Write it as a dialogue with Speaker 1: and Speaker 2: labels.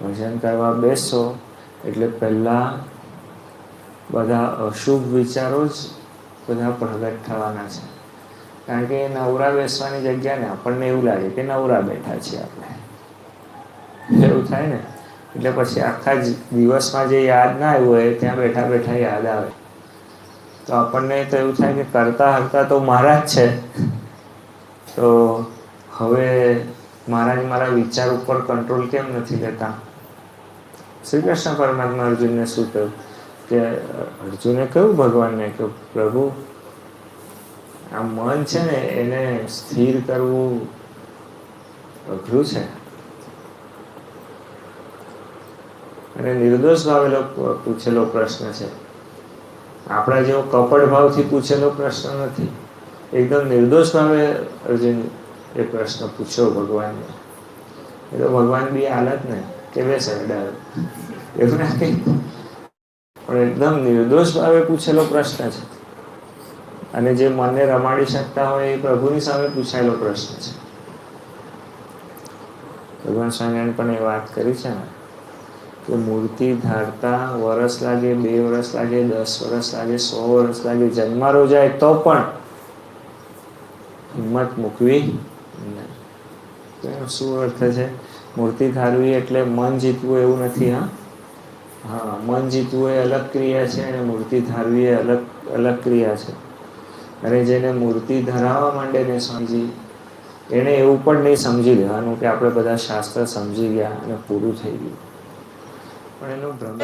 Speaker 1: ભજન કરવા બેસો, એટલે પહેલાં બધા અશુભ વિચારો જ બધા પ્રગટ થવાના છે. કારણ કે નવરા બેસવાની જગ્યાને આપણને એવું લાગે કે નવરા બેઠા છીએ આપણે. એવું થાય ને? એટલે પછી આખા જ દિવસમાં જે યાદ ના આવ્યું હોય, ત્યાં બેઠા બેઠા યાદ આવે. તો આપણને તો એવું થાય કે કરતા હરતા તો મારા જ છે. તો હવે મહારાજ મારા વિચાર ઉપર કંટ્રોલ કેમ નથી લેતા? શ્રી કૃષ્ણ પરમાત્મા અર્જુનને શું કહ્યું? કે અર્જુને કહ્યું ભગવાનને કે, પ્રભુ, આ મન છે ને એને સ્થિર કરવું અઘરું છે. અને નિર્દોષ ભાવેલો પૂછેલો પ્રશ્ન છે. આપણા જેવો કપડ ભાવથી પૂછેલો પ્રશ્ન નથી. એકદમ નિર્દોષ ભાવે અર્જુન એ પ્રશ્ન પૂછ્યો ભગવાનને. એ તો ભગવાન બી હાલત ને કે બે સરદાર એવું ના પણ એકદમ નિર્દોષ ભાવે પૂછેલો પ્રશ્ન છે. અને જે મનને રમાડી શકતા હોય એ પ્રભુની સામે પૂછાયેલો પ્રશ્ન છે. ભગવાન સ્વામિનારાયણ પણ એ વાત કરી છે ને, કે મૂર્તિ ધારતા વરસ લાગે, બે વર્ષ લાગે, દસ વર્ષ લાગે, સો વર્ષ લાગે, જન્મારો જાય તો પણ હિંમત મૂકવી શું અર્થ છે? મૂર્તિ ધારવી એટલે મન જીતવું એવું નથી, હા? હા, મન જીતવું એ અલગ ક્રિયા છે અને મૂર્તિ ધારવી એ અલગ અલગ ક્રિયા છે. અને જેને મૂર્તિ ધરાવવા માંડે ને સમજી, એને એવું પણ નહીં સમજી લેવાનું કે આપણે બધા શાસ્ત્ર સમજી ગયા અને પૂરું થઈ ગયું. પણ એનો ભ્રમ